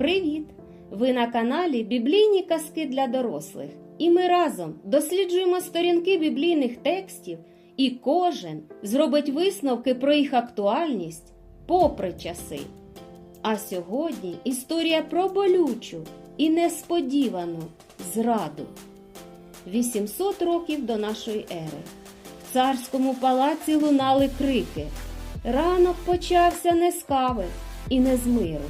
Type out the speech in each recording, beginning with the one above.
Привіт! Ви на каналі Біблійні казки для дорослих. І ми разом досліджуємо сторінки біблійних текстів, і кожен зробить висновки про їх актуальність попри часи. А сьогодні історія про болючу і несподівану зраду. 800 років до нашої ери. В царському палаці лунали крики. Ранок почався не з кави і не з миру.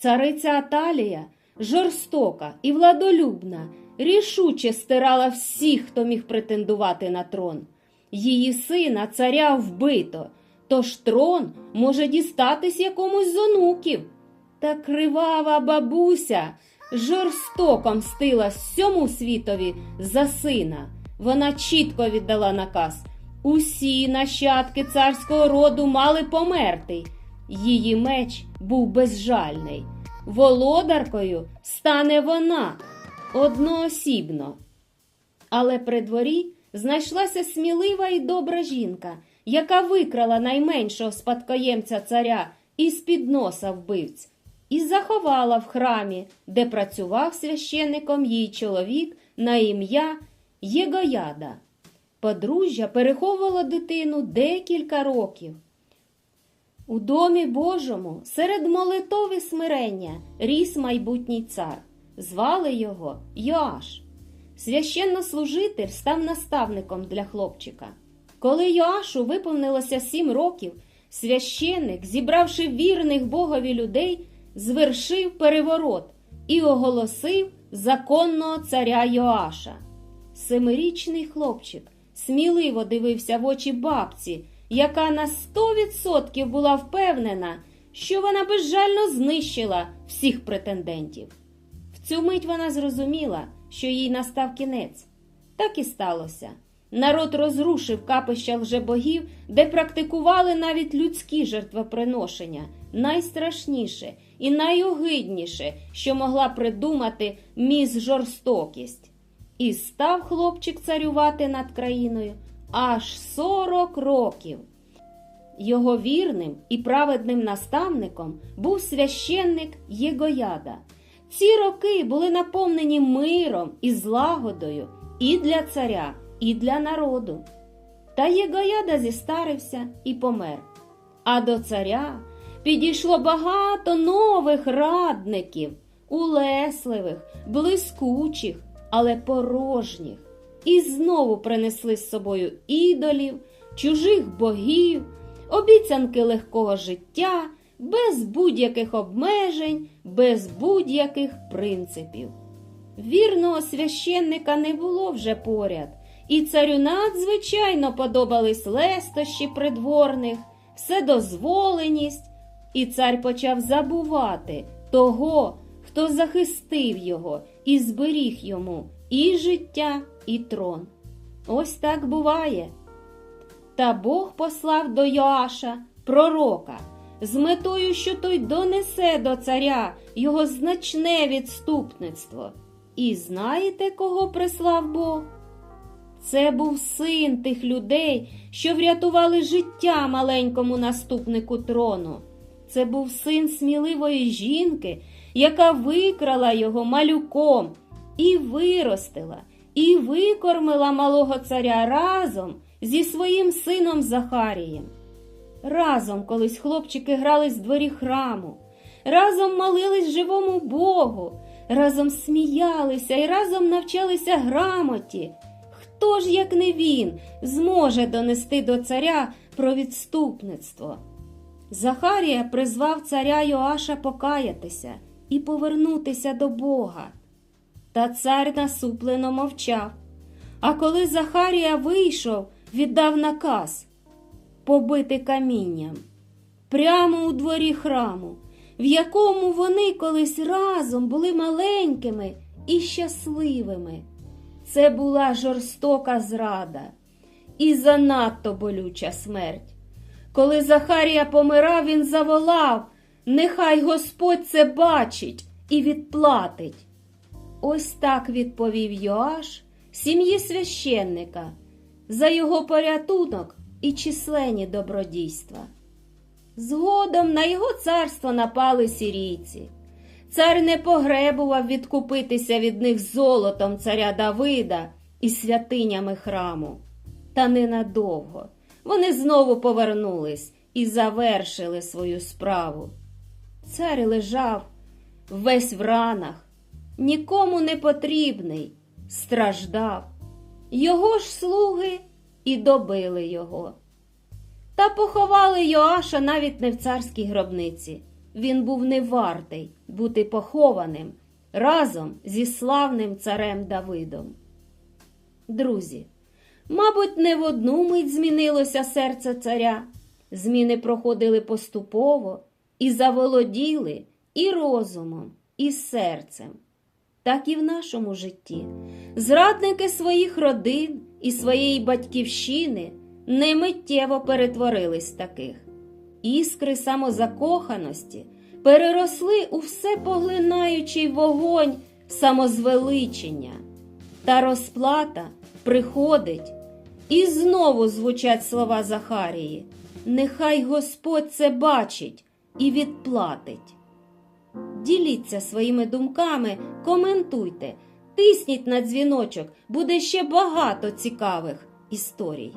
Цариця Аталія, жорстока і владолюбна, рішуче стирала всіх, хто міг претендувати на трон. Її сина царя вбито, тож трон може дістатись якомусь з онуків. Та кривава бабуся жорстоко мстила всьому світові за сина. Вона чітко віддала наказ. Усі нащадки царського роду мали померти. Її меч був безжальний. Володаркою стане вона одноосібно. Але при дворі знайшлася смілива і добра жінка, яка викрала найменшого спадкоємця царя із під носа вбивць, і заховала в храмі, де працював священником її чоловік на ім'я Єгояда. Подружжя переховувало дитину декілька років. У домі Божому серед молитов і смирення ріс майбутній цар. Звали його Йоаш. Священнослужитель став наставником для хлопчика. Коли Йоашу виповнилося сім років, священник, зібравши вірних Богові людей, звершив переворот і оголосив законного царя Йоаша. Семирічний хлопчик сміливо дивився в очі бабці, яка на сто відсотків була впевнена, що вона безжально знищила всіх претендентів. В цю мить вона зрозуміла, що їй настав кінець. Так і сталося. Народ розрушив капища лжебогів, де практикували навіть людські жертвоприношення, найстрашніше і найогидніше, що могла придумати міс жорстокість. І став хлопчик царювати над країною аж 40 років. Його вірним і праведним наставником був священник Єгояда. Ці роки були наповнені миром і злагодою і для царя, і для народу. Та Єгояда зістарився і помер. А до царя підійшло багато нових радників, улесливих, блискучих, але порожніх, і знову принесли з собою ідолів, чужих богів, обіцянки легкого життя, без будь-яких обмежень, без будь-яких принципів. Вірного священника не було вже поряд, і царю надзвичайно подобались лестощі придворних, вседозволеність, і цар почав забувати того, хто захистив його і зберіг йому і життя, і трон. Ось так буває. Та Бог послав до Йоаша пророка з метою, що той донесе до царя його значне відступництво. І знаєте, кого прислав Бог? Це був син тих людей, що врятували життя маленькому наступнику трону. Це був син сміливої жінки, яка викрала його малюком і виростила, і викормила малого царя разом зі своїм сином Захарієм. Разом колись хлопчики грали з дворі храму, разом молились живому Богу, разом сміялися і разом навчалися грамоті. Хто ж, як не він, зможе донести до царя про відступництво? Захарія призвав царя Йоаша покаятися і повернутися до Бога. Та цар насуплено мовчав. А коли Захарія вийшов, віддав наказ побити камінням прямо у дворі храму, в якому вони колись разом були маленькими і щасливими. Це була жорстока зрада і занадто болюча смерть. Коли Захарія помирав, він заволав Нехай Господь це бачить і відплатить. Ось так відповів Йоаш сім'ї священника за його порятунок і численні добродійства. Згодом на його царство напали сірійці. цар не погребував відкупитися від них золотом царя Давида і святинями храму. Та ненадовго. Вони знову повернулись і завершили свою справу. Цар лежав весь в ранах, нікому не потрібний, страждав. Його ж слуги і добили його. Та поховали Йоаша навіть не в царській гробниці. Він був не вартий бути похованим разом зі славним царем Давидом. Друзі, мабуть, не в одну мить змінилося серце царя. Зміни проходили поступово і заволоділи і розумом, і серцем. Так і в нашому житті. Зрадники своїх родин і своєї батьківщини не миттєво перетворились таких. Іскри самозакоханості переросли у всепоглинаючий вогонь самозвеличення. Та розплата приходить, і знову звучать слова Захарії. Нехай Господь це бачить і відплатить. Діліться своїми думками, коментуйте, тисніть на дзвіночок, буде ще багато цікавих історій.